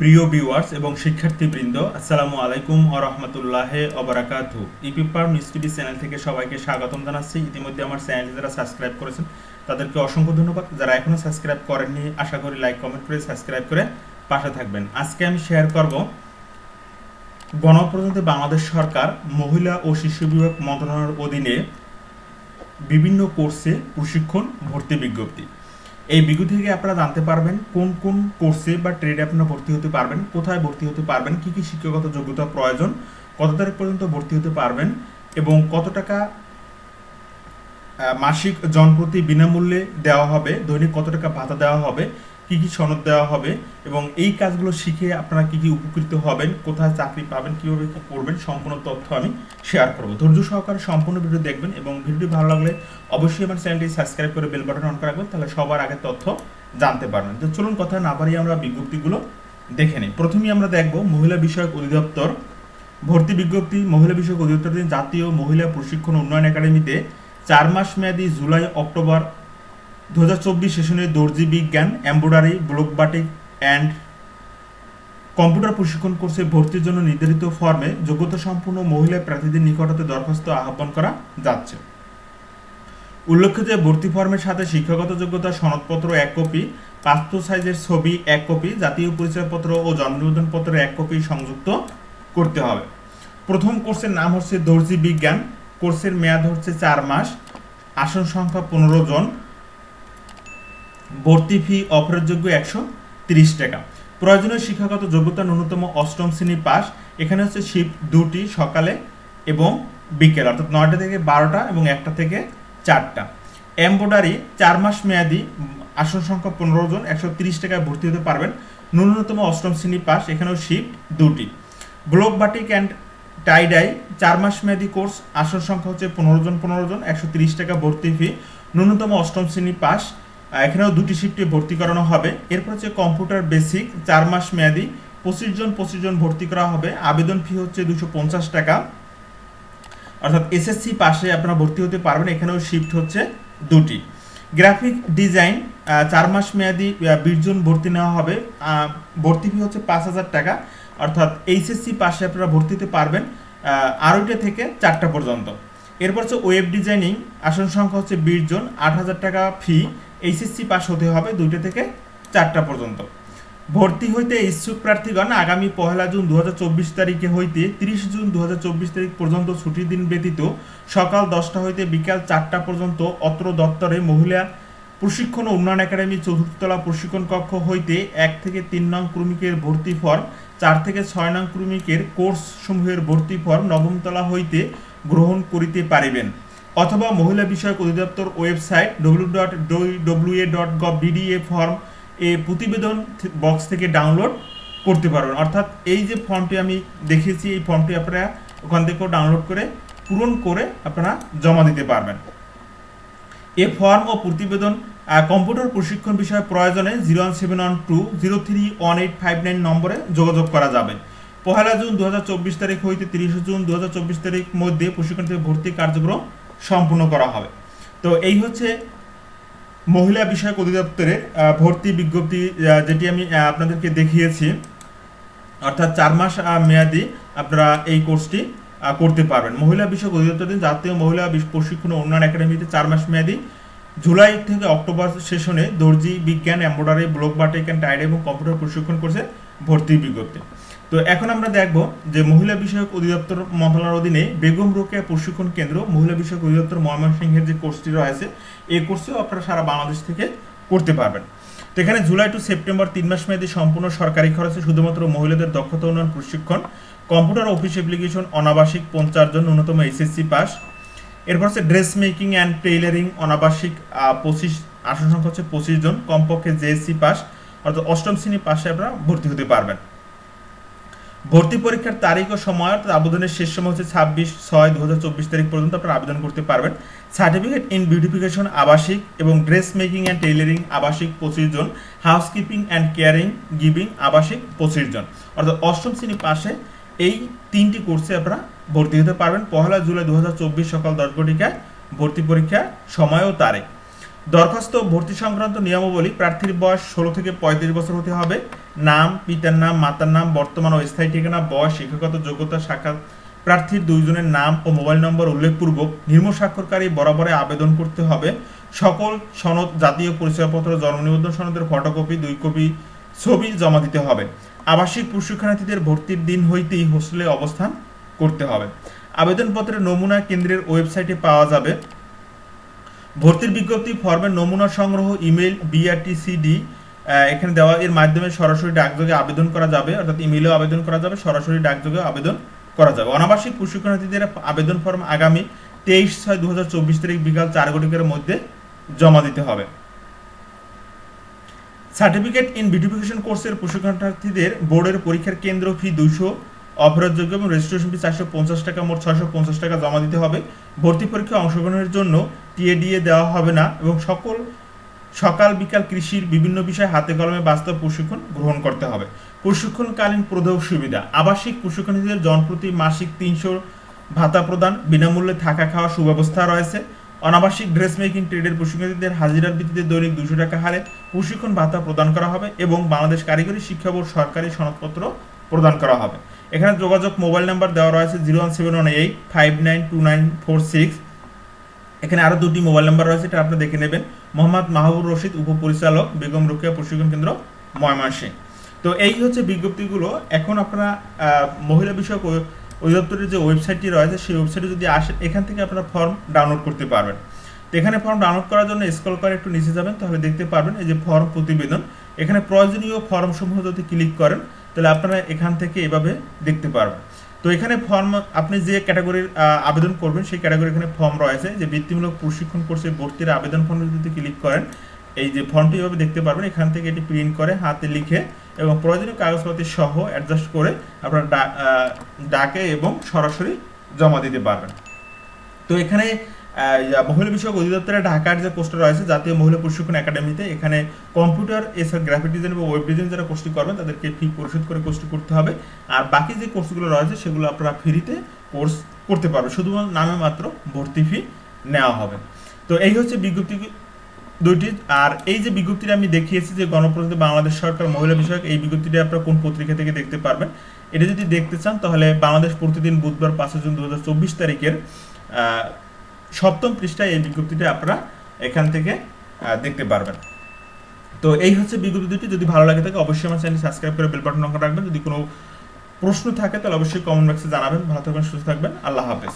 প্রিয় ভিউয়ার্স এবং শিক্ষার্থীবৃন্দ, আসসালামু আলাইকুম ও রহমতুল্লাহ অবরাকাতু ইপিপার মিস টিভি চ্যানেল থেকে সবাইকে স্বাগতম জানাচ্ছি। ইতিমধ্যে আমার চ্যানেলটি যারা সাবস্ক্রাইব করেছেন, তাদেরকে অসংখ্য ধন্যবাদ। যারা এখনও সাবস্ক্রাইব করেননি, আশা করি লাইক কমেন্ট করে সাবস্ক্রাইব করে পাশে থাকবেন। আজকে আমি শেয়ার করব গণপ্রজাতন্ত্রী বাংলাদেশ সরকার মহিলা ও শিশু বিভাগ মন্ত্রণালয়ের অধীনে বিভিন্ন কোর্সে প্রশিক্ষণ ভর্তি বিজ্ঞপ্তি। এই বিগু থেকে আপনারা জানতে পারবেন কোন কোন কোর্সে বা ট্রেডে আপনারা ভর্তি হতে পারবেন, কোথায় ভর্তি হতে পারবেন, কি কি শিক্ষাগত যোগ্যতা প্রয়োজন, কত তারিখ পর্যন্ত ভর্তি হতে পারবেন এবং কত টাকা মাসিক জনপ্রতি বিনামূল্যে দেওয়া হবে, দৈনিক কত টাকা ভাতা দেওয়া হবে কি কি সনদ দেওয়া হবে এবং এই কাজগুলো শিখে আপনারা কি কি উপকৃত হবেন, কোথায় চাকরি পাবেন, কীভাবে কি করবেন, সম্পূর্ণ তথ্য আমি শেয়ার করব। ধৈর্য সহকারে সম্পূর্ণ ভিডিও দেখবেন এবং ভিডিওটি ভালো লাগলে অবশ্যই আমার চ্যানেলটি সাবস্ক্রাইব করে বেল বাটন অন রাখবেন, তাহলে সবার আগে তথ্য জানতে পারবেন। তো চলুন কথা না বাড়িয়ে আমরা বিজ্ঞপ্তিগুলো দেখে নিই। প্রথমেই আমরা দেখব মহিলা বিষয়ক অধিদপ্তর। ভর্তি বিজ্ঞপ্তি, মহিলা বিষয়ক অধিদপ্তর জাতীয় মহিলা প্রশিক্ষণ উন্নয়ন একাডেমিতে চার মাস মেয়াদী জুলাই অক্টোবর দু হাজার চব্বিশ সেশনে দর্জি বিজ্ঞান, embroidery block batik and computer প্রশিক্ষণ কোর্সে ভর্তির জন্য নির্ধারিত ফর্মে যোগ্যতা সম্পন্ন মহিলা প্রার্থীদের নিকট হতে দরখাস্ত আহ্বান করা যাচ্ছে। উল্লেখ্য যে ভর্তি ফর্মের সাথে শিক্ষাগত যোগ্যতা সনদপত্র এক কপি পাসপোর্ট সাইজের ছবি এক কপি, জাতীয় পরিচয়পত্র ও জন্ম নিবন্ধন পত্র এক কপি সংযুক্ত করতে হবে। প্রথম কোর্সের নাম হচ্ছে দর্জি বিজ্ঞান, কোর্সের মেয়াদ হচ্ছে চার মাস, আসন সংখ্যা পনেরো জন ভর্তি ফি অফারযোগ্য একশো তিরিশ টাকা। প্রয়োজনীয় শিক্ষাগত যোগ্যতা ন্যূনতম অষ্টম শ্রেণি পাস। এখানে হচ্ছে শিফট দুটি, সকালে এবং বিকেল, অর্থাৎ নয়টা থেকে বারোটা এবং একটা থেকে চারটা। এম্বয়ডারি চার মাস মেয়াদি, আসন সংখ্যা পনেরো জন, একশো তিরিশ টাকায় ভর্তি হতে পারবেন। ন্যূনতম অষ্টম শ্রেণি পাস, এখানেও শিফট দুটি। ব্লক বাটিক অ্যান্ড টাইডাই চার মাস মেয়াদি কোর্স, আসন সংখ্যা হচ্ছে পনেরো জন পনেরো জন, একশো তিরিশ টাকা ভর্তি ফি। ন্যূনতম অষ্টম শ্রেণি পাস এখানেও দুটি শিফটে ভর্তি করানো হবে। এরপর হচ্ছে কম্পিউটার বেসিক চার মাস মেয়াদি, পঁচিশ জন পঁচিশ জন ভর্তি করা হবে। আবেদন ফি হচ্ছে দুশো পঞ্চাশ টাকা। অর্থাৎ এসএসসি পাশে আপনারা ভর্তি হতে পারবেন। এখানেও শিফট হচ্ছে দুটি। গ্রাফিক ডিজাইন চার মাস মেয়াদি বিশ জন ভর্তি নেওয়া হবে। ভর্তি ফি হচ্ছে পাঁচ হাজার টাকা। অর্থাৎ এইচএসসি পাশে আপনারা ভর্তি হতে পারবেন আড়াইটা থেকে চারটা পর্যন্ত। এরপর হচ্ছে ওয়েব ডিজাইনিং আসন সংখ্যা হচ্ছে বিশ জন, আট হাজার টাকা ফি এইচএসসি পাস হতে হবে দুইটা থেকে চারটা পর্যন্ত। ভর্তি হইতে ইচ্ছুক প্রার্থীগণ আগামী পহেলা জুন দু হাজার চব্বিশ তারিখে হইতে তিরিশ জুন দু হাজার চব্বিশ তারিখ পর্যন্ত ছুটির দিন ব্যতীত সকাল দশটা হইতে বিকাল চারটা পর্যন্ত অত্র দপ্তরে মহিলা প্রশিক্ষণ উন্নয়ন একাডেমি চতুর্থতলা প্রশিক্ষণ কক্ষ হইতে এক থেকে তিন নং ক্রমিকের ভর্তি ফর্ম, চার থেকে ছয় নং ক্রমিকের কোর্স সমূহের ভর্তি ফর্ম নবমতলা হইতে গ্রহণ করিতে পারিবেন। অথবা মহিলা বিষয়ক অধিদপ্তর website W dot W A dot gov BDA form এ প্রতিবেদন বক্স থেকে ডাউনলোড করতে পারবেন। অর্থাৎ এই যে ফর্মটি আমি দেখিয়েছি, এই ফর্মটি আপনারা ওখান থেকেও ডাউনলোড করে, পূরণ করে আপনারা জমা দিতে পারবেন। এ ফর্ম ও প্রতিবেদন কম্পিউটার প্রশিক্ষণ বিষয়ে প্রয়োজনে zero one seven one two zero three one eight five nine নম্বরে যোগাযোগ করা যাবে। পহেলা জুন দু হাজার চব্বিশ তারিখ হইতে তিরিশে জুন দু হাজার চব্বিশ তারিখ মধ্যে প্রশিক্ষণ থেকে ভর্তি কার্যক্রম সম্পূর্ণ করা হবে। তো এই হচ্ছে মহিলা বিষয়ক অধিদপ্তরের ভর্তি বিজ্ঞপ্তি যেটি আমি আপনাদেরকে দেখিয়েছি। অর্থাৎ চার মাস মেয়াদি আপনারা এই কোর্সটি করতে পারবেন। মহিলা বিষয়ক অধিদপ্তর জাতীয় মহিলা প্রশিক্ষণ উন্নয়ন একাডেমিতে চার মাস মেয়াদি। জুলাই থেকে অক্টোবর সেশনে দর্জি বিজ্ঞান embroidery, block batik and tied এবং কম্পিউটার প্রশিক্ষণ কোর্সে ভর্তি বিজ্ঞপ্তি। তো এখন আমরা দেখব যে মহিলা বিষয়ক অধিদপ্তর মন্ত্রণালয়ের অধীনে বেগম রোকেয়া প্রশিক্ষণ কেন্দ্র, মহিলা বিষয়ক অধিদপ্তর ময়মনসিংহের যে কোর্সটি রয়েছে, এই কোর্সেও আপনারা সারা বাংলাদেশ থেকে করতে পারবেন। তো এখানে জুলাই টু সেপ্টেম্বর তিন মাস মেয়াদী সম্পূর্ণ সরকারি খরচে শুধুমাত্র মহিলাদের দক্ষতা উন্নয়ন প্রশিক্ষণ, কম্পিউটার অফিস অ্যাপ্লিকেশন, অনাবাসিক পঞ্চাশ জন ন্যূনতম এসএসসি পাস, এরপর হচ্ছে ড্রেস মেকিং অ্যান্ড টেইলারিং, অনাবাসিক পঁচিশ, আসন সংখ্যা হচ্ছে পঁচিশ জন, কমপক্ষে জেএসসি পাস, অর্থাৎ অষ্টম শ্রেণি পাশে আপনারা ভর্তি হতে পারবেন। ভর্তি পরীক্ষার তারিখ ও সময় অর্থাৎ আবেদনের শেষ সময় হচ্ছে ছাব্বিশ ছয় দু তারিখ পর্যন্ত আপনারা আবেদন করতে পারবেন। সার্টিফিকেট ইন বিউটিফিকেশন আবাসিক এবং ড্রেস মেকিং অ্যান্ড টেইলারিং আবাসিক পঁচিশ জন। হাউসকিপিং অ্যান্ড কেয়ারিং গিভিং আবাসিক পঁচিশ জন। অর্থাৎ অষ্টম শ্রেণি পাশে এই তিনটি কোর্সে আপনারা ভর্তি হতে পারবেন। পহেলা জুলাই দু হাজার চব্বিশ সকাল দশ ঘটিকায় ভর্তি পরীক্ষা সময় ও তারিখ। দরখাস্ত ভর্তি সংক্রান্ত নিয়মাবলী প্রার্থীর বয়স ষোলো থেকে পঁয়ত্রিশ বছর হতে হবে। নাম, পিতার নাম, মাতার নাম, বর্তমান ও স্থায়ী ঠিকানা, বয়স, শিক্ষাগত যোগ্যতা সাক্ষাৎ প্রার্থীর দুইজনের নাম ও মোবাইল নম্বর উল্লেখপূর্বক নির্ম স্বাক্ষরকারী বরাবরে আবেদন করতে হবে। সকল সনদ, জাতীয় পরিচয়পত্র জন্ম নিবন্ধন সনদের ফটোকপি, দুই কপি ছবি জমা দিতে হবে। আবাসিক প্রশিক্ষণার্থীদের ভর্তির দিন হইতেই হোস্টেলে অবস্থান করতে হবে। আবেদনপত্রের নমুনা কেন্দ্রের ওয়েবসাইটে পাওয়া যাবে। ভর্তির বিজ্ঞপ্তি, ফর্মের নমুনা সংগ্রহ ইমেল বিআরটিসিডি এখানে দেওয়া, এর মাধ্যমে সরাসরি ডাকযোগে আবেদন করা যাবে, অর্থাৎ ইমেলেও আবেদন করা যাবে, সরাসরি ডাকযোগে আবেদন করা যাবে। অনাবাসিক প্রশিক্ষণার্থীদের আবেদন ফর্ম আগামী তেইশ ছয় দু হাজার চব্বিশ তারিখ বিকাল চার ঘটিকার মধ্যে জমা দিতে হবে। সার্টিফিকেট ইন বিউটিফিকেশন কোর্সের প্রশিক্ষণার্থীদের বোর্ডের পরীক্ষার কেন্দ্র ফি দুশো অপরাধযোগ্য এবং রেজিস্ট্রেশন ফি চারশো পঞ্চাশ টাকা, মোট ছয়শো পঞ্চাশ টাকা জমা দিতে হবে। ভর্তি পরীক্ষায় অংশগ্রহণের জন্য টিএডিএ দেওয়া হবে না এবং সকল সকাল, বিকাল কৃষির বিভিন্ন বিষয়ে হাতে কলমে বাস্তব প্রশিক্ষণ গ্রহণ করতে হবে। প্রশিক্ষণকালীন প্রদক সুবিধা। আবাসিক প্রশিক্ষণার্থীদের জনপ্রতি মাসিক তিনশো ভাতা প্রদান, বিনামূল্যে থাকা খাওয়ার সুব্যবস্থা রয়েছে। অনাবাসিক ড্রেস মেকিং, ট্রেডের প্রশিক্ষণার্থীদের হাজিরার ভিত্তিতে দৈনিক দুশো টাকা হারে প্রশিক্ষণ ভাতা প্রদান করা হবে এবং বাংলাদেশ কারিগরি শিক্ষা বোর্ড সরকারি সনদপত্র প্রদান করা হবে। এখানে যোগাযোগ মোবাইল নাম্বার দেওয়া রয়েছে zero one seven one eight five nine two nine four six. এখানে আরও দুটি মোবাইল নাম্বার রয়েছে, এটা আপনি দেখে নেবেন। মোহাম্মদ মাহবুব রশিদ, উপপরিচালক, বেগম রোকেয়া প্রশিক্ষণ কেন্দ্র, ময়মনসিংহ। তো এই হচ্ছে বিজ্ঞপ্তিগুলো। এখন আপনারা মহিলা বিষয়ক অধিদপ্তরের যে ওয়েবসাইটটি রয়েছে, সেই ওয়েবসাইটে যদি আসেন, এখান থেকে আপনারা ফর্ম ডাউনলোড করতে পারবেন। তো এখানে ফর্ম ডাউনলোড করার জন্য স্ক্রল করে একটু নিচে যাবেন, তাহলে দেখতে পারবেন এই যে ফর্ম প্রতিবেদন। এখানে প্রয়োজনীয় ফর্ম সমূহ যদি ক্লিক করেন, তাহলে আপনারা এখান থেকে এভাবে দেখতে পারবেন। তো এখানে ফর্ম আপনি যে ক্যাটাগরির আবেদন করবেন, সেই ক্যাটাগরি এখানে ফর্ম রয়েছে। যে বৃত্তিমূলক প্রশিক্ষণ কোর্সে ভর্তির আবেদন ফর্মে যদি ক্লিক করেন। এই যে ফর্মটি এভাবে দেখতে পারবেন, এখান থেকে এটি প্রিন্ট করে হাতে লিখে এবং প্রয়োজনীয় কাগজপত্র সহ অ্যাডজাস্ট করে আপনার ডাকে এবং সরাসরি জমা দিতে পারবেন। তো এখানে মহিলা বিষয়ক অধিদপ্তরের ঢাকার যে কোর্সটা রয়েছে, জাতীয় মহিলা প্রশিক্ষণ একাডেমিতে, এখানে কম্পিউটার এছাড়া গ্রাফিক ডিজাইন এবং ওয়েব ডিজাইন যারা কোর্সটি করবেন, তাদেরকে ফি পরিশোধ করে কোর্সটি করতে হবে। আর বাকি যে কোর্সগুলো রয়েছে, সেগুলো আপনারা ফ্রিতে কোর্স করতে পারবেন। শুধুমাত্র নামে মাত্র ভর্তি ফি নেওয়া হবে। তো এই হচ্ছে বিজ্ঞপ্তি দুইটি। আর এই যে বিজ্ঞপ্তিটা আমি দেখিয়েছি যে গণপ্রজাতন্ত্রী বাংলাদেশ সরকার মহিলা বিষয়ক, এই বিজ্ঞপ্তিটা আপনারা কোন পত্রিকা থেকে দেখতে পারবেন, এটা যদি দেখতে চান, তাহলে বাংলাদেশ প্রতিদিন বুধবার পাঁচই জুন দু হাজার চব্বিশ তারিখের সপ্তম পৃষ্ঠায় এই বিজ্ঞপ্তিটি আপনারা এখান থেকে দেখতে পারবেন। তো এই হচ্ছে বিজ্ঞপ্তি দুটি। যদি ভালো লাগে থাকে, অবশ্যই আমার চ্যানেল সাবস্ক্রাইব করে বেল বাটন রাখবেন। যদি কোনো প্রশ্ন থাকে, তাহলে অবশ্যই কমেন্ট বক্সে জানাবেন। ভালো থাকবেন, সুস্থ থাকবেন। আল্লাহ হাফেজ।